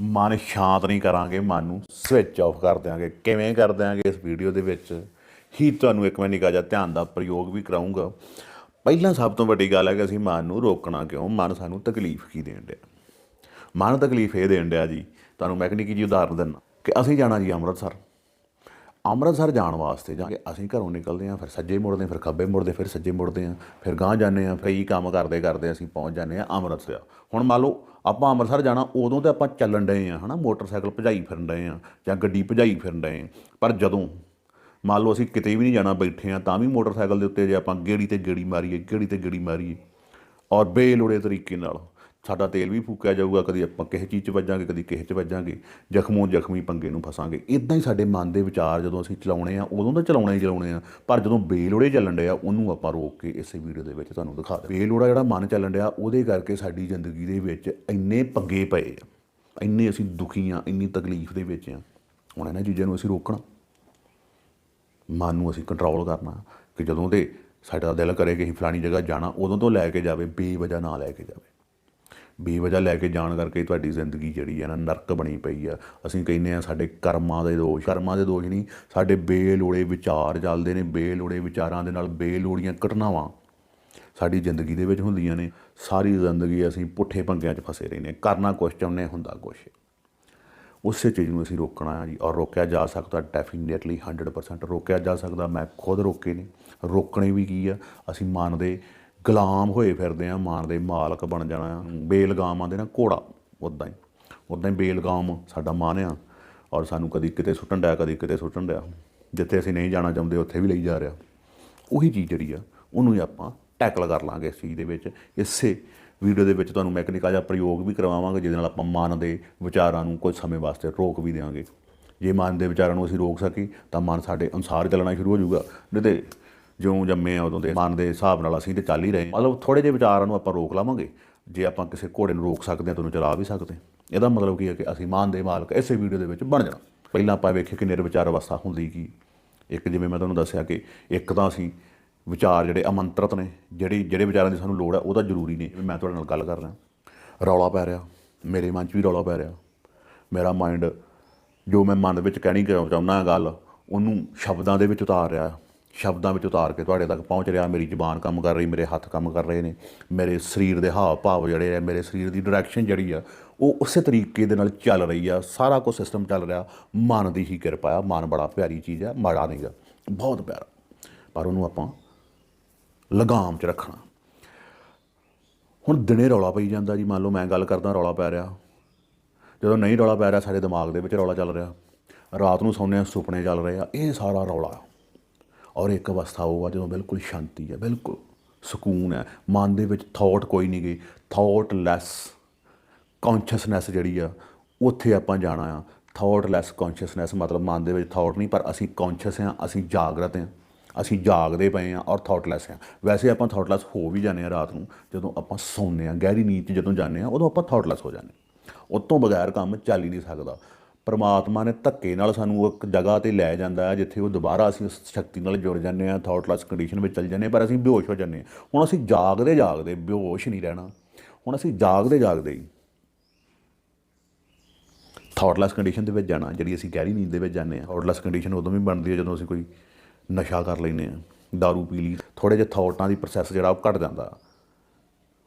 ਮਨ ਸ਼ਾਂਤ ਨਹੀਂ ਕਰਾਂਗੇ, ਮਨ ਨੂੰ ਸਵਿਚ ਆਫ ਕਰ ਦਿਆਂਗੇ। ਕਿਵੇਂ ਕਰ ਦਿਆਂਗੇ ਇਸ ਵੀਡੀਓ ਦੇ ਵਿੱਚ? ਹੀ ਤੁਹਾਨੂੰ ਇੱਕ ਮੈਂ ਨਿੱਕਾ ਜਿਹਾ ਧਿਆਨ ਦਾ ਪ੍ਰਯੋਗ ਵੀ ਕਰਾਉਂਗਾ ਪਹਿਲਾਂ ਸਭ ਤੋਂ ਵੱਡੀ ਗੱਲ ਹੈ ਕਿ ਅਸੀਂ ਮਨ ਨੂੰ ਰੋਕਣਾ ਕਿਉਂ? ਮਨ ਸਾਨੂੰ ਤਕਲੀਫ ਕੀ ਦੇਣ ਡਿਆ? ਮਨ ਤਕਲੀਫ ਇਹ ਦੇਣ ਡਿਆ ਜੀ, ਤੁਹਾਨੂੰ ਮੈਂ ਇੱਕ ਨਿੱਕੀ ਜਿਹੀ ਉਦਾਹਰਨ ਦਿੰਦਾ। ਕਿ ਅਸੀਂ ਜਾਣਾ ਜੀ ਅੰਮ੍ਰਿਤਸਰ। ਅੰਮ੍ਰਿਤਸਰ ਜਾਣ ਵਾਸਤੇ ਜਾਂ ਕਿ ਅਸੀਂ ਘਰੋਂ ਨਿਕਲਦੇ ਹਾਂ ਫਿਰ ਸੱਜੇ ਮੁੜਦੇ ਹਾਂ, ਫਿਰ ਖੱਬੇ ਮੁੜਦੇ ਫਿਰ ਸੱਜੇ ਮੁੜਦੇ ਹਾਂ ਫਿਰ ਗਾਂਹ ਜਾਂਦੇ ਹਾਂ ਕਈ ਕੰਮ ਕਰਦੇ ਕਰਦੇ ਅਸੀਂ ਪਹੁੰਚ ਜਾਂਦੇ ਹਾਂ ਅੰਮ੍ਰਿਤਸਰ। ਹੁਣ ਮੰਨ ਲਓ ਆਪਾਂ ਅੰਮ੍ਰਿਤਸਰ ਜਾਣਾ ਉਦੋਂ ਤੇ ਆਪਾਂ ਚੱਲਣ ਡਏ ਹਾਂ ਹਨਾ ਮੋਟਰਸਾਈਕਲ ਭਜਾਈ ਫਿਰਨ ਡਏ ਹਾਂ ਜਾਂ ਗੱਡੀ ਭਜਾਈ ਫਿਰਨ ਡਏ ਹਾਂ ਪਰ ਜਦੋਂ ਮੰਨ ਲਓ ਅਸੀਂ ਕਿਤੇ ਵੀ ਨਹੀਂ ਜਾਣਾ ਬੈਠੇ ਹਾਂ ਤਾਂ ਵੀ ਮੋਟਰਸਾਈਕਲ ਦੇ ਉੱਤੇ ਜੇ ਆਪਾਂ ਗੇੜੀ ਤੇ ਗੇੜੀ ਮਾਰੀਏ ਗੇੜੀ ਤੇ ਗੇੜੀ ਮਾਰੀਏ ਔਰ ਬੇਲੋੜੇ ਤਰੀਕੇ ਨਾਲ ਸਾਡਾ ਤੇਲ ਵੀ ਫੂਕਿਆ ਜਾਊਗਾ, ਕਦੀ ਆਪਾਂ ਕਿਸੇ ਚੀਜ਼ 'ਚ ਵੱਜਾਂਗੇ, ਕਦੀ ਕਿਸੇ 'ਚ ਵੱਜਾਂਗੇ, ਜ਼ਖਮੋਂ ਜ਼ਖਮੀ ਪੰਗੇ ਨੂੰ ਫਸਾਂਗੇ। ਇਦਾਂ ਹੀ ਸਾਡੇ ਮਨ ਦੇ ਵਿਚਾਰ ਜਦੋਂ ਅਸੀਂ ਚਲਾਉਣੇ ਆ, ਉਦੋਂ ਤਾਂ ਚਲਾਉਣੇ ਹੀ ਚਲਾਉਣੇ ਆ, ਪਰ ਜਦੋਂ ਬੇਲੋੜੇ ਚੱਲਣ ਡਿਆ, ਉਹਨੂੰ ਆਪਾਂ ਰੋਕ ਕੇ ਇਸੇ ਵੀਡੀਓ ਦੇ ਵਿੱਚ ਤੁਹਾਨੂੰ ਦਿਖਾ ਦੇ ਬੇਲੋੜਾ ਜਿਹੜਾ ਮਨ ਚੱਲਣ ਡਿਆ, ਉਹਦੇ ਕਰਕੇ ਸਾਡੀ ਜ਼ਿੰਦਗੀ ਦੇ ਵਿੱਚ ਇੰਨੇ ਪੰਗੇ ਪਏ ਆ, ਇੰਨੇ ਅਸੀਂ ਦੁਖੀ ਆ, ਇੰਨੀ ਤਕਲੀਫ ਦੇ ਵਿੱਚ ਆ। ਹੁਣ ਇਹਨਾਂ ਚੀਜ਼ਾਂ ਨੂੰ ਅਸੀਂ ਰੋਕਣਾ। ਮਨ ਨੂੰ ਅਸੀਂ ਕੰਟਰੋਲ ਕਰਨਾ ਕਿ ਜਦੋਂ ਤੇ ਸਾਡਾ ਦਿਲ ਕਰੇ ਕਿ ਅਸੀਂ ਫਲਾਣੀ ਜਗ੍ਹਾ ਜਾਣਾ, ਉਦੋਂ ਤੋਂ ਲੈ ਕੇ ਜਾਵੇ, ਬੇਵਜ੍ਹਾ ਨਾ ਲੈ ਕੇ ਜਾਵੇ। ਬੇਵਜ੍ਹਾ ਲੈ ਕੇ ਜਾਣ ਕਰਕੇ ਤੁਹਾਡੀ ਜ਼ਿੰਦਗੀ ਜਿਹੜੀ ਹੈ ਨਾ ਨਰਕ ਬਣੀ ਪਈ ਆ। ਅਸੀਂ ਕਹਿੰਦੇ ਆ ਸਾਡੇ ਕਰਮਾਂ ਦੇ ਦੋਸ਼, ਕਰਮਾਂ ਦੇ ਦੋਸ਼ ਨਹੀਂ, ਸਾਡੇ ਬੇਲੋੜੇ ਵਿਚਾਰ ਚੱਲਦੇ ਨੇ, ਬੇਲੋੜੇ ਵਿਚਾਰਾਂ ਦੇ ਨਾਲ ਬੇਲੋੜੀਆਂ ਘਟਨਾਵਾਂ ਸਾਡੀ ਜ਼ਿੰਦਗੀ ਦੇ ਵਿੱਚ ਹੁੰਦੀਆਂ ਨੇ। ਸਾਰੀ ਜ਼ਿੰਦਗੀ ਅਸੀਂ ਪੁੱਠੇ ਪੰਗਿਆਂ 'ਚ ਫਸੇ ਰਹਿੰਦੇ ਹਾਂ। ਕਰਨਾ ਕੁਛ ਚਾਹੁੰਦੇ ਹੁੰਦਾ ਕੁਛ ਉਸੇ ਚੀਜ਼ ਨੂੰ ਅਸੀਂ ਰੋਕਣਾ ਹੈ ਜੀ। ਔਰ ਰੋਕਿਆ ਜਾ ਸਕਦਾ ਡੈਫੀਨੇਟਲੀ 100% ਰੋਕਿਆ ਜਾ ਸਕਦਾ। ਮੈਂ ਖੁਦ ਰੋਕੇ ਨੇ। ਰੋਕਣੇ ਵੀ ਕੀ ਆ? ਅਸੀਂ ਮੰਨਦੇ ਗੁਲਾਮ ਹੋਏ ਫਿਰਦੇ ਆ ਮਨ ਦੇ ਮਾਲਕ ਬਣ ਜਾਣਾ ਆ ਬੇਲਗਾਮ ਆਂਦੇ ਨਾ ਘੋੜਾ ਉਦਾਂ ਹੀ। ਉਦਾਂ ਹੀ ਬੇਲਗਾਮ ਸਾਡਾ ਮਨ ਆ, ਔਰ ਸਾਨੂੰ ਕਦੀ ਕਿਤੇ ਸੁੱਟਣ ਡਿਆ, ਕਦੀ ਕਿਤੇ ਸੁੱਟਣ ਡਿਆ। ਜਿੱਥੇ ਅਸੀਂ ਨਹੀਂ ਜਾਣਾ ਚਾਹੁੰਦੇ, ਉੱਥੇ ਵੀ ਲਈ ਜਾ ਰਿਹਾ। ਉਹੀ ਚੀਜ਼ ਜਿਹੜੀ ਆ, ਉਹਨੂੰ ਹੀ ਆਪਾਂ ਟੈਕਲ ਕਰ ਲਾਂਗੇ ਇਸ ਚੀਜ਼ ਦੇ ਵਿੱਚ। ਇਸੇ ਵੀਡੀਓ ਦੇ ਵਿੱਚ ਤੁਹਾਨੂੰ ਮੈਂ ਇੱਕ ਪ੍ਰਯੋਗ ਵੀ ਕਰਵਾਵਾਂਗੇ, ਜਿਹਦੇ ਨਾਲ ਆਪਾਂ ਮਨ ਦੇ ਵਿਚਾਰਾਂ ਨੂੰ ਕੁਝ ਸਮੇਂ ਵਾਸਤੇ ਰੋਕ ਵੀ ਦੇਵਾਂਗੇ ਜੇ ਮਨ ਦੇ ਵਿਚਾਰਾਂ ਨੂੰ ਅਸੀਂ ਰੋਕ ਸਕੀ ਤਾਂ ਮਨ ਸਾਡੇ ਅਨੁਸਾਰ ਚੱਲਣਾ ਸ਼ੁਰੂ ਹੋ ਜਾਊਗਾ। ਨਹੀਂ ਤੇ ਜਿਉਂ ਜੰਮੇ ਆ ਉਦੋਂ ਦੇ, ਮਨ ਦੇ ਹਿਸਾਬ ਨਾਲ ਅਸੀਂ ਤੇ ਚੱਲ ਹੀ ਰਹੇ ਮਤਲਬ ਥੋੜੇ ਜਿਹੇ ਵਿਚਾਰਾਂ ਨੂੰ ਆਪਾਂ ਰੋਕ ਲਾਵਾਂਗੇ। ਜੇ ਆਪਾਂ ਕਿਸੇ ਘੋੜੇ ਨੂੰ ਰੋਕ ਸਕਦੇ ਹਾਂ ਤਾਂ ਉਹਨੂੰ ਚਲਾ ਵੀ ਸਕਦੇ ਹਾਂ। ਇਹਦਾ ਮਤਲਬ ਕੀ ਹੈ ਕਿ ਅਸੀਂ ਮਨ ਦੇ ਮਾਲਕ ਇਸੇ ਵੀਡੀਓ ਦੇ ਵਿੱਚ ਬਣ ਜਾਣਾ। ਪਹਿਲਾਂ ਆਪਾਂ ਵੇਖੇ ਕਿ ਨਿਰਵਿਚਾਰ ਅਵਸਥਾ ਹੁੰਦੀ ਕੀ। ਇੱਕ ਜਿਵੇਂ ਮੈਂ ਤੁਹਾਨੂੰ ਦੱਸਿਆ ਕਿ ਇੱਕ ਤਾਂ ਅਸੀਂ ਵਿਚਾਰ ਜਿਹੜੇ ਅਮੰਤਰਤ ਨੇ, ਜਿਹੜੀ, ਜਿਹੜੇ ਵਿਚਾਰਾਂ ਦੀ ਸਾਨੂੰ ਲੋੜ ਹੈ, ਉਹ ਤਾਂ ਜ਼ਰੂਰੀ ਨੇ। ਮੈਂ ਤੁਹਾਡੇ ਨਾਲ ਗੱਲ ਕਰ ਰਿਹਾ ਰੌਲਾ ਪੈ ਰਿਹਾ। ਮੇਰੇ ਮਨ 'ਚ ਵੀ ਰੌਲਾ ਪੈ ਰਿਹਾ। ਮੇਰਾ ਮਾਈਂਡ ਜੋ ਮੈਂ ਮਨ ਵਿੱਚ ਕਹਿਣੀ ਚਾਹੁੰਦਾ ਗੱਲ, ਉਹਨੂੰ ਸ਼ਬਦਾਂ ਦੇ ਵਿੱਚ ਉਤਾਰ ਰਿਹਾ। ਸ਼ਬਦਾਂ ਵਿੱਚ ਉਤਾਰ ਕੇ ਤੁਹਾਡੇ ਤੱਕ ਪਹੁੰਚ ਰਿਹਾ, ਮੇਰੀ ਜ਼ੁਬਾਨ ਕੰਮ ਕਰ ਰਹੀ, ਮੇਰੇ ਹੱਥ ਕੰਮ ਕਰ ਰਹੇ ਨੇ, ਮੇਰੇ ਸਰੀਰ ਦੇ ਹਾਵ ਭਾਵ ਜਿਹੜੇ ਆ, ਮੇਰੇ ਸਰੀਰ ਦੀ ਡਾਇਰੈਕਸ਼ਨ ਜਿਹੜੀ ਆ, ਉਹ ਉਸੇ ਤਰੀਕੇ ਦੇ ਨਾਲ ਚੱਲ ਰਹੀ ਆ, ਸਾਰਾ ਕੁਝ ਸਿਸਟਮ ਚੱਲ ਰਿਹਾ, ਮਨ ਦੀ ਹੀ ਕਿਰਪਾ ਆ, ਮਨ ਬੜਾ ਪਿਆਰੀ ਚੀਜ਼ ਆ, ਮਾੜਾ ਨਹੀਂਗਾ ਬਹੁਤ ਪਿਆਰਾ। ਪਰ ਉਹਨੂੰ ਆਪਾਂ ਲਗਾਮ 'ਚ ਰੱਖਣਾ। ਹੁਣ ਦਿਨੇ ਰੌਲਾ ਪਈ ਜਾਂਦਾ ਜੀ, ਮੰਨ ਲਓ ਮੈਂ ਗੱਲ ਕਰਦਾ ਰੌਲਾ ਪੈ ਰਿਹਾ। ਜਦੋਂ ਨਹੀਂ ਰੌਲਾ ਪੈ ਰਿਹਾ, ਸਾਡੇ ਦਿਮਾਗ ਦੇ ਵਿੱਚ ਰੌਲਾ ਚੱਲ ਰਿਹਾ। ਰਾਤ ਨੂੰ ਸੌਂਦੇ ਹਾਂ, ਸੁਪਨੇ ਚੱਲ ਰਹੇ ਆ, ਇਹ ਸਾਰਾ ਰੌਲਾ ਔਰ ਇੱਕ ਅਵਸਥਾ ਉਹ ਆ ਜਦੋਂ ਬਿਲਕੁਲ ਸ਼ਾਂਤੀ ਹੈ, ਬਿਲਕੁਲ ਸਕੂਨ ਹੈ। ਮਨ ਦੇ ਵਿੱਚ ਥਾਟ ਕੋਈ ਨਹੀਂ ਗਈ ਥਾਟ ਲੈਸ ਕੌਨਸ਼ੀਅਸਨੈਸ ਜਿਹੜੀ ਆ, ਉੱਥੇ ਆਪਾਂ ਜਾਣਾ ਆ। ਥਾਟ ਲੈਸ ਕੌਨਸ਼ੀਅਸਨੈਸ ਮਤਲਬ ਮਨ ਦੇ ਵਿੱਚ ਥਾਟ ਨਹੀਂ, ਪਰ ਅਸੀਂ ਕੌਨਸ਼ੀਅਸ ਹਾਂ, ਅਸੀਂ ਜਾਗਰਤ ਹਾਂ, ਅਸੀਂ ਜਾਗਦੇ ਪਏ ਹਾਂ ਔਰ ਥਾਟਲੈਸ ਹਾਂ। ਵੈਸੇ ਆਪਾਂ ਥਾਟਲੈਸ ਹੋ ਵੀ ਜਾਂਦੇ ਹਾਂ ਰਾਤ ਨੂੰ, ਜਦੋਂ ਆਪਾਂ ਸੌਂਦੇ ਹਾਂ, ਗਹਿਰੀ ਨੀਂਦ 'ਚ ਜਦੋਂ ਜਾਂਦੇ ਹਾਂ, ਉਦੋਂ ਆਪਾਂ ਥਾਟਲੈਸ ਹੋ ਜਾਂਦੇ ਹਾਂ। ਉਹ ਤੋਂ ਬਗੈਰ ਕੰਮ ਚੱਲ ਹੀ ਨਹੀਂ ਸਕਦਾ। ਪਰਮਾਤਮਾ ਨੇ ਧੱਕੇ ਨਾਲ ਸਾਨੂੰ ਇੱਕ ਜਗ੍ਹਾ ਤੇ ਲੈ ਜਾਂਦਾ ਹੈ, ਜਿੱਥੇ ਉਹ ਦੁਬਾਰਾ ਅਸੀਂ ਉਸ ਸ਼ਕਤੀ ਨਾਲ ਜੁੜ ਜਾਂਦੇ ਹਾਂ ਥਾਟਲੈਸ ਕੰਡੀਸ਼ਨ ਵਿੱਚ ਚੱਲ ਜਾਂਦੇ ਹਾਂ, ਪਰ ਅਸੀਂ ਬੇਹੋਸ਼ ਹੋ ਜਾਂਦੇ ਹਾਂ। ਹੁਣ ਅਸੀਂ ਜਾਗਦੇ ਜਾਗਦੇ ਬੇਹੋਸ਼ ਨਹੀਂ ਰਹਿਣਾ। ਹੁਣ ਅਸੀਂ ਜਾਗਦੇ ਜਾਗਦੇ ਹੀ ਥਾਟਲੈਸ ਕੰਡੀਸ਼ਨ ਦੇ ਵਿੱਚ ਜਾਣਾ, ਜਿਹੜੀ ਅਸੀਂ ਗਹਿਰੀ ਨੀਂਦ ਦੇ ਵਿੱਚ ਜਾਂਦੇ ਹਾਂ। ਥਾਟਲੈਸ ਕੰਡੀਸ਼ਨ ਉਦੋਂ ਵੀ ਬਣਦੀ ਹੈ ਜਦੋਂ ਅਸੀਂ ਕੋਈ ਨਸ਼ਾ ਕਰ ਲੈਂਦੇ ਹਾਂ, दारू ਪੀ ਲਈ। ਥੋੜੇ ਜਿਹੇ ਥਾਟਾਂ ਦੀ ਪ੍ਰੋਸੈਸ ਜਿਹੜਾ ਉਹ ਘਟ ਜਾਂਦਾ।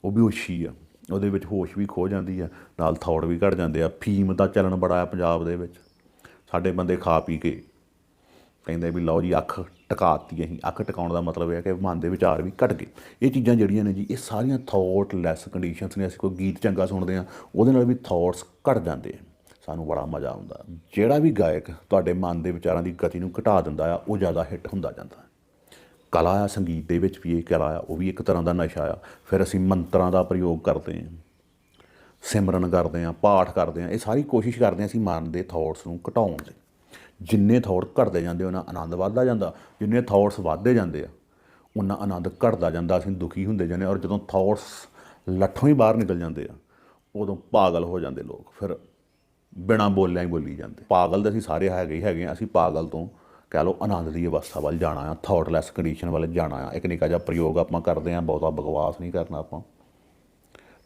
ਉਹ ਵੀ ਹੋਸ਼ੀ ਆ। ਉਹਦੇ ਵਿੱਚ ਹੋਸ਼ ਵੀ ਖੋ ਜਾਂਦੀ ਆ, ਨਾਲ ਥਾਟ ਵੀ ਘਟ ਜਾਂਦੇ ਆ। ਫੀਮ ਦਾ ਚੱਲਣ ਬੜਾ ਆ ਪੰਜਾਬ ਦੇ ਵਿੱਚ। ਸਾਡੇ ਬੰਦੇ ਖਾ ਪੀ ਕੇ ਕਹਿੰਦੇ ਵੀ ਲਓ ਜੀ ਅੱਖ ਟਿਕਾਤੀ ਅਸੀਂ। ਅੱਖ ਟਿਕਾਉਣ ਦਾ ਮਤਲਬ ਇਹ ਹੈ ਕਿ ਮਨ ਦੇ ਵਿਚਾਰ ਵੀ ਘਟ ਗਏ। ਇਹ ਚੀਜ਼ਾਂ ਜਿਹੜੀਆਂ ਨੇ ਜੀ, ਇਹ ਸਾਰੀਆਂ ਥਾਟ ਲੈਸ ਕੰਡੀਸ਼ਨਸ ਨੇ। ਅਸੀਂ ਕੋਈ ਗੀਤ ਚੰਗਾ ਸੁਣਦੇ ਆ, ਉਹਦੇ ਨਾਲ ਵੀ ਥਾਟਸ ਘਟ ਜਾਂਦੇ ਆ। ਸਾਨੂੰ ਬੜਾ ਮਜ਼ਾ ਆਉਂਦਾ। ਜਿਹੜਾ ਵੀ ਗਾਇਕ ਤੁਹਾਡੇ ਮਨ ਦੇ ਵਿਚਾਰਾਂ ਦੀ ਗਤੀ ਨੂੰ ਘਟਾ ਦਿੰਦਾ ਆ, ਉਹ ਜ਼ਿਆਦਾ ਹਿੱਟ ਹੁੰਦਾ ਜਾਂਦਾ। ਕਲਾ ਆ ਸੰਗੀਤ ਦੇ ਵਿੱਚ ਵੀ ਇਹ ਕਲਾ ਆ, ਉਹ ਵੀ ਇੱਕ ਤਰ੍ਹਾਂ ਦਾ ਨਸ਼ਾ ਆ। ਫਿਰ ਅਸੀਂ ਮੰਤਰਾਂ ਦਾ ਪ੍ਰਯੋਗ ਕਰਦੇ ਹਾਂ, ਸਿਮਰਨ ਕਰਦੇ ਹਾਂ, ਪਾਠ ਕਰਦੇ ਹਾਂ, ਇਹ ਸਾਰੀ ਕੋਸ਼ਿਸ਼ ਕਰਦੇ ਹਾਂ ਅਸੀਂ ਮਨ ਦੇ ਥਾਟਸ ਨੂੰ ਘਟਾਉਣ ਦੀ। ਜਿੰਨੇ ਥਾਟ ਘਟਦੇ ਜਾਂਦੇ ਉਹਨਾਂ ਆਨੰਦ ਵੱਧਦਾ ਜਾਂਦਾ। ਜਿੰਨੇ ਥਾਟਸ ਵੱਧਦੇ ਜਾਂਦੇ ਆ, ਉਹਨਾਂ ਆਨੰਦ ਘਟਦਾ ਜਾਂਦਾ, ਅਸੀਂ ਦੁਖੀ ਹੁੰਦੇ ਜਾਂਦੇ ਔਰ ਜਦੋਂ ਥਾਟਸ ਲੱਠੋਂ ਹੀ ਬਾਹਰ ਨਿਕਲ ਜਾਂਦੇ ਆ, ਉਦੋਂ ਪਾਗਲ ਹੋ ਜਾਂਦੇ ਲੋਕ। ਫਿਰ ਬਿਨਾ ਬੋਲਿਆਂ ਹੀ ਬੋਲੀ ਜਾਂਦੇ। ਪਾਗਲ ਤਾਂ ਅਸੀਂ ਸਾਰੇ ਹੈਗੇ ਹੀ ਹੈਗੇ ਹਾਂ, ਅਸੀਂ ਪਾਗਲ ਤੋਂ ਕਹਿ ਲਓ ਆਨੰਦ ਦੀ ਅਵਸਥਾ ਵੱਲ ਜਾਣਾ ਆ ਥਾਟਲੈਸ ਕੰਡੀਸ਼ਨ ਵੱਲ ਜਾਣਾ ਆ। ਇੱਕ ਨਿੱਕਾ ਜਿਹਾ ਪ੍ਰਯੋਗ ਆਪਾਂ ਕਰਦੇ ਆ, ਬਹੁਤਾ ਬਕਵਾਸ ਨਹੀਂ ਕਰਨਾ ਆਪਾਂ।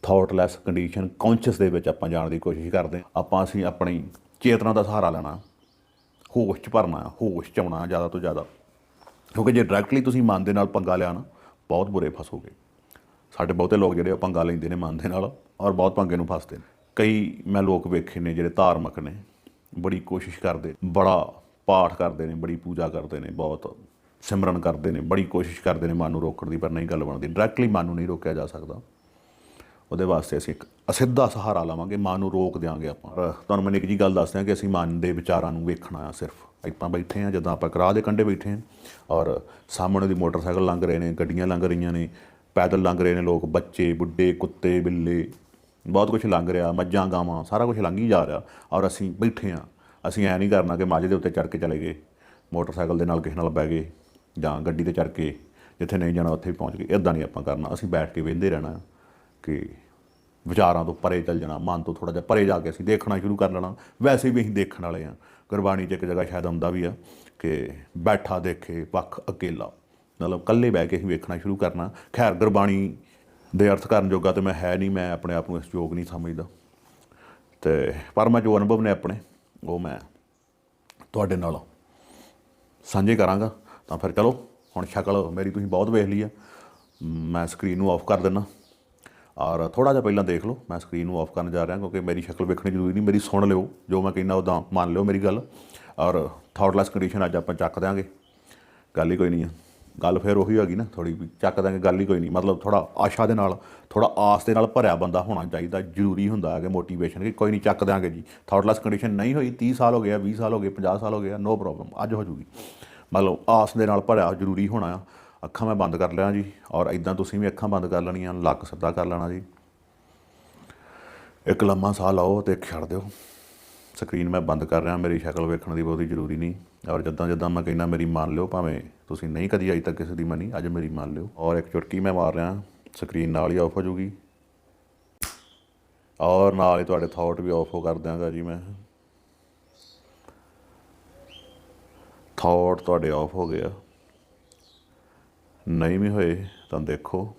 ਥਾਟਲੈਸ ਕੰਡੀਸ਼ਨ ਕੌਨਸ਼ੀਅਸ ਦੇ ਵਿੱਚ ਆਪਾਂ ਜਾਣ ਦੀ ਕੋਸ਼ਿਸ਼ ਕਰਦੇ ਹਾਂ ਆਪਾਂ ਅਸੀਂ ਆਪਣੀ ਚੇਤਨਾ ਦਾ ਸਹਾਰਾ ਲੈਣਾ, ਹੋਸ਼ ਚ ਭਰਨਾ ਹੋਸ਼ ਚ ਆਉਣਾ ਜ਼ਿਆਦਾ ਤੋਂ ਜ਼ਿਆਦਾ। ਕਿਉਂਕਿ ਜੇ ਡਾਇਰੈਕਟਲੀ ਤੁਸੀਂ ਮਨ ਦੇ ਨਾਲ ਪੰਗਾ ਲਿਆ ਨਾ, ਬਹੁਤ ਬੁਰੇ ਫਸੋਗੇ। ਸਾਡੇ ਬਹੁਤੇ ਲੋਕ ਜਿਹੜੇ ਆ ਪੰਗਾ ਲੈਂਦੇ ਨੇ ਮਨ ਦੇ ਨਾਲ ਔਰ ਬਹੁਤ ਪੰਗੇ ਨੂੰ ਫਸਦੇ ਨੇ। ਕਈ ਮੈਂ ਲੋਕ ਵੇਖੇ ਨੇ ਜਿਹੜੇ ਧਾਰਮਿਕ ਨੇ, ਬੜੀ ਕੋਸ਼ਿਸ਼ ਕਰਦੇ, ਬੜਾ ਪਾਠ ਕਰਦੇ ਨੇ, ਬੜੀ ਪੂਜਾ ਕਰਦੇ ਨੇ, ਬਹੁਤ ਸਿਮਰਨ ਕਰਦੇ ਨੇ, ਬੜੀ ਕੋਸ਼ਿਸ਼ ਕਰਦੇ ਨੇ ਮਨ ਨੂੰ ਰੋਕਣ ਦੀ, ਪਰ ਨਹੀਂ ਗੱਲ ਬਣਦੀ। ਡਾਇਰੈਕਟਲੀ ਮਨ ਨੂੰ ਨਹੀਂ ਰੋਕਿਆ ਜਾ ਸਕਦਾ। ਉਹਦੇ ਵਾਸਤੇ ਅਸੀਂ ਇੱਕ ਅਸਿੱਧਾ ਸਹਾਰਾ ਲਵਾਂਗੇ, ਮਨ ਨੂੰ ਰੋਕ ਦਿਆਂਗੇ ਆਪਾਂ। ਤੁਹਾਨੂੰ ਮੈਂ ਇੱਕ ਜੀ ਗੱਲ ਦੱਸਦਾ ਕਿ ਅਸੀਂ ਮਨ ਦੇ ਵਿਚਾਰਾਂ ਨੂੰ ਵੇਖਣਾ ਆ ਸਿਰਫ। ਆਪਾਂ ਬੈਠੇ ਆ ਜਦੋਂ ਆਪਾਂ ਕਰਾਹ ਦੇ ਕੰਢੇ ਬੈਠੇ ਆ ਔਰ ਸਾਹਮਣੇ ਦੀ ਮੋਟਰਸਾਈਕਲ ਲੰਘ ਰਹੇ ਨੇ, ਗੱਡੀਆਂ ਲੰਘ ਰਹੀਆਂ ਨੇ, ਪੈਦਲ ਲੰਘ ਰਹੇ ਨੇ ਲੋਕ, ਬੱਚੇ, ਬੁੱਢੇ, ਕੁੱਤੇ, ਬਿੱਲੇ, ਬਹੁਤ ਕੁਝ ਲੰਘ ਰਿਹਾ, ਮੱਝਾਂ, ਗਾਵਾਂ, ਸਾਰਾ ਕੁਝ ਲੰਘ ਹੀ ਜਾ ਰਿਹਾ। ਔਰ ਅਸੀਂ ਬੈਠੇ ਆ ਅਸੀਂ ਐ ਨਹੀਂ ਕਰਨਾ ਕਿ ਮਾਝੇ ਦੇ ਉੱਤੇ ਚੜ੍ਹ ਕੇ ਚਲੇ ਗਏ, ਮੋਟਰਸਾਈਕਲ ਦੇ ਨਾਲ ਕਿਸੇ ਨਾਲ ਬਹਿ ਗਏ ਜਾਂ ਗੱਡੀ ਤੇ ਚੜ੍ਹ ਕੇ ਜਿੱਥੇ ਨਹੀਂ ਜਾਣਾ ਉੱਥੇ ਵੀ ਪਹੁੰਚ ਗਏ। ਇਦਾਂ ਨਹੀਂ ਆਪਾਂ ਕਰਨਾ। ਅਸੀਂ ਬੈਠ ਕੇ ਵੇਂਦੇ ਰਹਿਣਾ ਕਿ ਵਿਚਾਰਾਂ ਤੋਂ ਪਰੇ ਚੱਲ ਜਾਣਾ, ਮਨ ਤੋਂ ਥੋੜਾ ਜਿਹਾ ਪਰੇ ਜਾ ਕੇ ਅਸੀਂ ਦੇਖਣਾ ਸ਼ੁਰੂ ਕਰ ਲੈਣਾ। ਵੈਸੇ ਵੀ ਅਸੀਂ ਦੇਖਣ ਵਾਲੇ ਆ ਗੁਰਬਾਣੀ 'ਚ ਇੱਕ ਜਗ੍ਹਾ ਸ਼ਾਇਦ ਆਉਂਦਾ ਵੀ ਆ ਕਿ ਬੈਠਾ ਦੇਖੇ ਪੱਖ ਅਕੇਲਾ। ਮਤਲਬ ਇਕੱਲੇ ਬਹਿ ਕੇ ਅਸੀਂ ਵੇਖਣਾ ਸ਼ੁਰੂ ਕਰਨਾ। ਖੈਰ, ਗੁਰਬਾਣੀ ਦੇ ਅਰਥ ਕਰਨ ਜੋਗਾ ਤੇ ਮੈਂ ਹੈ ਨਹੀਂ, ਮੈਂ ਆਪਣੇ ਆਪ ਨੂੰ ਇਸ ਯੋਗ ਨਹੀਂ ਸਮਝਦਾ। ਤੇ ਪਰ ਮੈਂ ਜੋ ਅਨੁਭਵ ਨੇ ਆਪਣੇ ਉਹ ਮੈਂ ਤੁਹਾਡੇ ਨਾਲ ਸਾਂਝੇ ਕਰਾਂਗਾ, ਤਾਂ ਫਿਰ ਚਲੋ, ਹੁਣ ਸ਼ਕਲ ਮੇਰੀ ਤੁਸੀਂ ਬਹੁਤ ਵੇਖ ਲਈ ਆ। ਮੈਂ ਸਕਰੀਨ ਨੂੰ ਆਫ ਕਰ ਦਿੰਦਾ ਔਰ ਥੋੜਾ ਜਿਹਾ ਪਹਿਲਾਂ ਦੇਖ ਲਓ, ਮੈਂ ਸਕਰੀਨ ਨੂੰ ਆਫ ਕਰਨ ਜਾ ਰਿਹਾ ਕਿਉਂਕਿ ਮੇਰੀ ਸ਼ਕਲ ਵੇਖਣੀ ਜ਼ਰੂਰੀ ਨਹੀਂ, ਮੇਰੀ ਸੁਣ ਲਿਓ, ਜੋ ਮੈਂ ਕਹਿੰਦਾ ਉਦਾਂ ਮੰਨ ਲਿਓ ਮੇਰੀ ਗੱਲ। ਔਰ ਥਾਟਲੈਸ ਕੰਡੀਸ਼ਨ ਅੱਜ ਆਪਾਂ ਚੱਕ ਦਿਆਂਗੇ। ਗੱਲ ਹੀ ਕੋਈ ਨਹੀਂ ਆ। ਗੱਲ ਫਿਰ ਉਹੀ ਹੈਗੀ ਨਾ ਥੋੜੀ ਵੀ ਚੱਕ ਦਾਂਗੇ, ਗੱਲ ਹੀ ਕੋਈ ਨਹੀਂ। ਮਤਲਬ ਥੋੜਾ ਆਸ਼ਾ ਦੇ ਨਾਲ ਥੋੜਾ ਆਸ ਦੇ ਨਾਲ ਭਰਿਆ ਬੰਦਾ ਹੋਣਾ ਚਾਹੀਦਾ, ਜ਼ਰੂਰੀ ਹੁੰਦਾ ਹੈ ਕਿ ਮੋਟੀਵੇਸ਼ਨ ਕਿ ਕੋਈ ਨਹੀਂ ਚੱਕ ਦਿਆਂਗੇ ਜੀ। ਥਾਟਲੈਸ ਕੰਡੀਸ਼ਨ ਨਹੀਂ ਹੋਈ 30 ਸਾਲ ਹੋ ਗਿਆ 20 ਸਾਲ ਹੋ ਗਏ 50 ਸਾਲ ਹੋ ਗਿਆ ਨੋ ਪ੍ਰੋਬਲਮ ਅੱਜ ਹੋ ਜੂਗੀ। ਮਤਲਬ ਆਸ ਦੇ ਨਾਲ ਭਰਿਆ, ਜ਼ਰੂਰੀ ਹੋਣਾ ਆ। ਅੱਖਾਂ ਮੈਂ ਬੰਦ ਕਰ ਲਿਆ ਜੀ, ਔਰ ਇਦਾਂ ਤੁਸੀਂ ਵੀ ਅੱਖਾਂ ਬੰਦ ਕਰ ਲੈਣੀਆਂ, ਲੱਕ ਸਿੱਧਾ ਕਰ ਲੈਣਾ ਜੀ। ਇੱਕ ਲੰਮਾ ਸਾਹ ਲਓ ਤੇ ਛੱਡ ਦਿਓ। ਸਕਰੀਨ ਮੈਂ ਬੰਦ ਕਰ ਰਿਹਾ, ਮੇਰੀ ਸ਼ਕਲ ਵੇਖਣ ਦੀ ਬਹੁਤੀ ਜ਼ਰੂਰੀ ਨਹੀਂ। ਔਰ ਜਦੋਂ ਜਦੋਂ ਮੈਂ ਕਹਿੰਦਾ, ਮੇਰੀ ਮੰਨ ਲਿਓ ਭਾਵੇਂ ਤੁਸੀਂ ਨਹੀਂ ਕਦੀ ਅਜੇ ਤੱਕ ਕਿਸੇ ਦੀ ਮੰਨੀ, ਅੱਜ ਮੇਰੀ ਮੰਨ ਲਿਓ। ਔਰ ਇੱਕ ਚੁਟਕੀ ਮੈਂ ਮਾਰ ਰਿਹਾ ਸਕਰੀਨ ਨਾਲ ਹੀ ਆਫ ਹੋ ਜੂਗੀ। ਔਰ ਨਾਲ ਹੀ ਤੁਹਾਡੇ ਥਾਟ ਵੀ ਆਫ ਹੋ ਕਰ ਦਿਆਂਗਾ ਜੀ ਮੈਂ। ਥਾਟ ਤੁਹਾਡੇ ਆਫ ਹੋ ਗਿਆ ਨਹੀਂ ਵੀ ਹੋਏ, ਤਾਂ ਦੇਖੋ।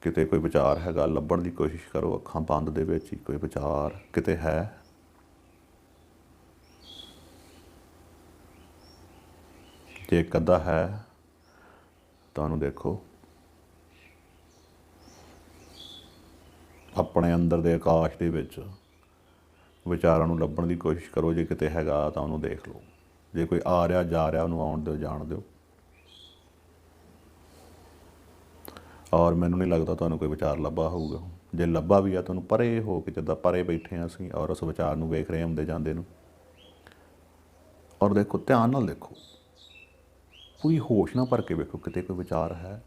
ਕਿਤੇ ਕੋਈ ਵਿਚਾਰ ਹੈਗਾ, ਲੱਭਣ ਦੀ ਕੋਸ਼ਿਸ਼ ਕਰੋ, ਅੱਖਾਂ ਬੰਦ ਦੇ ਵਿੱਚ ਹੀ ਕੋਈ ਵਿਚਾਰ ਕਿਤੇ ਹੈ। ਜੇ ਇੱਕ ਅੱਧਾ ਹੈ। ਤੁਹਾਨੂੰ ਦੇਖੋ। ਆਪਣੇ ਅੰਦਰ ਦੇ ਆਕਾਸ਼ ਦੇ ਵਿੱਚ ਵਿਚਾਰਾਂ ਨੂੰ ਲੱਭਣ ਦੀ ਕੋਸ਼ਿਸ਼ ਕਰੋ। ਜੇ ਕਿਤੇ ਹੈਗਾ ਤਾਂ ਉਹਨੂੰ ਦੇਖ ਲਓ। ਜੇ ਕੋਈ ਆ ਰਿਹਾ, ਜਾ ਰਿਹਾ, ਉਹਨੂੰ ਆਉਣ ਦਿਓ, ਜਾਣ ਦਿਓ। ਔਰ ਮੈਨੂੰ ਨਹੀਂ ਲੱਗਦਾ ਤੁਹਾਨੂੰ ਕੋਈ ਵਿਚਾਰ ਲੱਭਾ ਹੋਊਗਾ। ਜੇ ਲੱਭਾ ਵੀ ਆ ਤੁਹਾਨੂੰ ਪਰੇ ਹੋ ਕੇ ਜਿੱਦਾਂ ਪਰੇ ਬੈਠੇ ਆ ਅਸੀਂ, ਔਰ ਉਸ ਵਿਚਾਰ ਨੂੰ ਵੇਖ ਰਹੇ ਹੁੰਦੇ ਜਾਂਦੇ ਨੂੰ। ਔਰ ਦੇਖੋ, ਧਿਆਨ ਨਾਲ ਦੇਖੋ। ਪੂਰੀ ਹੋਸ਼ ਨਾਲ ਭਰ ਕੇ ਵੇਖੋ ਕਿਤੇ ਕੋਈ ਵਿਚਾਰ ਹੈ।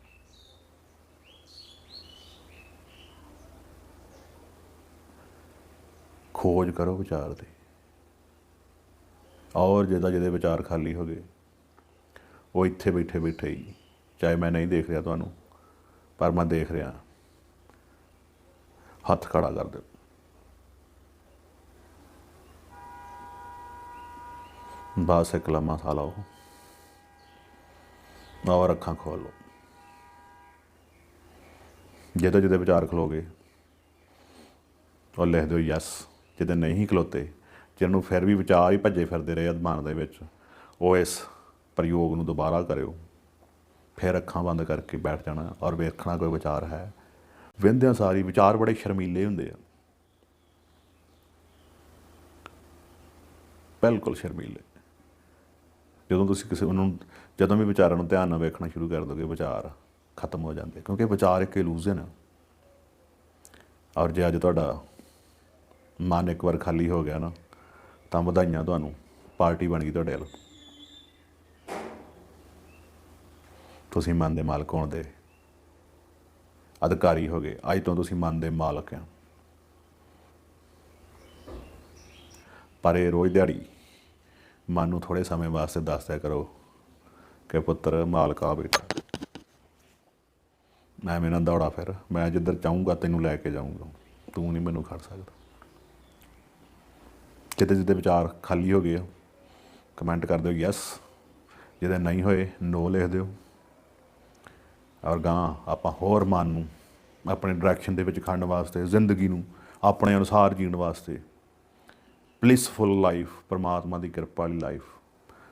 ਖੋਜ ਕਰੋ ਵਿਚਾਰ ਦੀ ਔਰ ਜਿਹਦਾ ਜਿਹਦੇ ਵਿਚਾਰ ਖਾਲੀ ਹੋ ਗਏ, ਉਹ ਇੱਥੇ ਬੈਠੇ ਬੈਠੇ ਹੀ, ਚਾਹੇ ਮੈਂ ਨਹੀਂ ਦੇਖ ਰਿਹਾ ਤੁਹਾਨੂੰ, ਪਰ ਮੈਂ ਦੇਖ ਰਿਹਾ। ਹੱਥ ਖੜਾ ਕਰ ਦਿਓ। ਬਸ ਇੱਕ ਲੰਮਾ ਸਾਹ ਲਓ ਔਰ ਅੱਖਾਂ ਖੋਲੋ ਜਿਹਦੇ ਜਿਹਦੇ ਵਿਚਾਰ ਖਲੋਗੇ ਔਰ ਲਿਖ ਦਿਓ ਯੈਸ ਜਿਹਦੇ ਨਹੀਂ ਖਲੋਤੇ, ਜਿਹਨਾਂ ਨੂੰ ਫਿਰ ਵੀ ਵਿਚਾਰ ਹੀ ਭੱਜੇ ਫਿਰਦੇ ਰਹੇ ਅਧਮਾਨ ਦੇ ਵਿੱਚ, ਉਹ ਇਸ ਪ੍ਰਯੋਗ ਨੂੰ ਦੁਬਾਰਾ ਕਰਿਓ। ਫਿਰ ਅੱਖਾਂ ਬੰਦ ਕਰਕੇ ਬੈਠ ਜਾਣਾ ਔਰ ਵੇਖਣਾ ਕੋਈ ਵਿਚਾਰ ਹੈ। ਵਿੰਦਿਆਂ ਸਾਰੀ ਵਿਚਾਰ ਬੜੇ ਸ਼ਰਮੀਲੇ ਹੁੰਦੇ ਆ। ਬਿਲਕੁਲ ਸ਼ਰਮੀਲੇ। ਜਦੋਂ ਤੁਸੀਂ ਕਿਸੇ ਨੂੰ ਜਦੋਂ ਵੀ ਵਿਚਾਰਾਂ ਨੂੰ ਧਿਆਨ ਨਾਲ ਵੇਖਣਾ ਸ਼ੁਰੂ ਕਰ ਦੋਗੇ, ਵਿਚਾਰ ਖਤਮ ਹੋ ਜਾਂਦੇ। ਕਿਉਂਕਿ ਵਿਚਾਰ ਇੱਕ ਇਲੂਜ਼ਨ ਹੈ ਔਰ ਜੇ ਅੱਜ ਤੁਹਾਡਾ ਮਨ ਇੱਕ ਵਾਰ ਖਾਲੀ ਹੋ ਗਿਆ ਨਾ, ਤਾਂ ਵਧਾਈਆਂ ਤੁਹਾਨੂੰ। ਪਾਰਟੀ ਬਣ ਗਈ ਤੁਹਾਡੇ ਵੱਲ। ਤੁਸੀਂ ਮਨ ਦੇ ਮਾਲਕ ਹੋਣ ਦੇ ਅਧਿਕਾਰੀ ਹੋ ਗਏ। ਅੱਜ ਤੋਂ ਤੁਸੀਂ ਮਨ ਦੇ ਮਾਲਕ ਆ। ਪਰ ਇਹ ਰੋਜ਼ ਦਿਹਾੜੀ ਮਨ ਨੂੰ ਥੋੜੇ ਸਮੇਂ ਵਾਸਤੇ ਦੱਸਦਿਆ ਕਰੋ ਕਿ ਪੁੱਤਰ ਮਾਲਕ ਆ ਬੇਟਾ ਮੈਂ ਮੇਰਾ ਦੌੜਾ ਫਿਰ। ਮੈਂ ਜਿੱਧਰ ਚਾਹੂੰਗਾ ਤੈਨੂੰ ਲੈ ਕੇ ਜਾਊਂਗਾ। ਤੂੰ ਨਹੀਂ ਮੈਨੂੰ ਖੜ ਸਕਦਾ। ਕਿਤੇ ਜਿੱਦੇ ਵਿਚਾਰ ਖਾਲੀ ਹੋ ਗਏ ਆ ਕਮੈਂਟ ਕਰ ਦਿਓ ਯੈਸ ਜਿਹਦੇ ਨਹੀਂ ਹੋਏ ਨੋ ਲਿਖ ਦਿਓ। ਔਰ ਗਾਂ ਆਪਾਂ ਹੋਰ ਮਨ ਨੂੰ ਆਪਣੇ ਡਾਇਰੈਕਸ਼ਨ ਦੇ ਵਿੱਚ ਖੜਨ ਵਾਸਤੇ, ਜ਼ਿੰਦਗੀ ਨੂੰ ਆਪਣੇ ਅਨੁਸਾਰ ਜੀਣ ਵਾਸਤੇ ਬਲਿਸਫੁਲ ਲਾਈਫ, ਪਰਮਾਤਮਾ ਦੀ ਕਿਰਪਾ ਵਾਲੀ ਲਾਈਫ।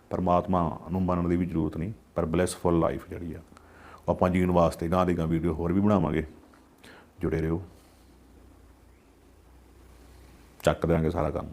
ਪਰਮਾਤਮਾ ਨੂੰ ਮੰਨਣ ਦੀ ਵੀ ਜ਼ਰੂਰਤ ਨਹੀਂ, ਪਰ ਬਲਿਸਫੁਲ ਲਾਈਫ ਜਿਹੜੀ ਆ, ਉਹ ਆਪਾਂ ਜੀਣ ਵਾਸਤੇ ਗਾਂ ਦੀ ਗਾਂ ਵੀਡੀਓ ਹੋਰ ਵੀ ਬਣਾਵਾਂਗੇ। ਜੁੜੇ ਰਹੋ। ਚੱਕ ਦਿਆਂਗੇ ਸਾਰਾ ਕੰਮ।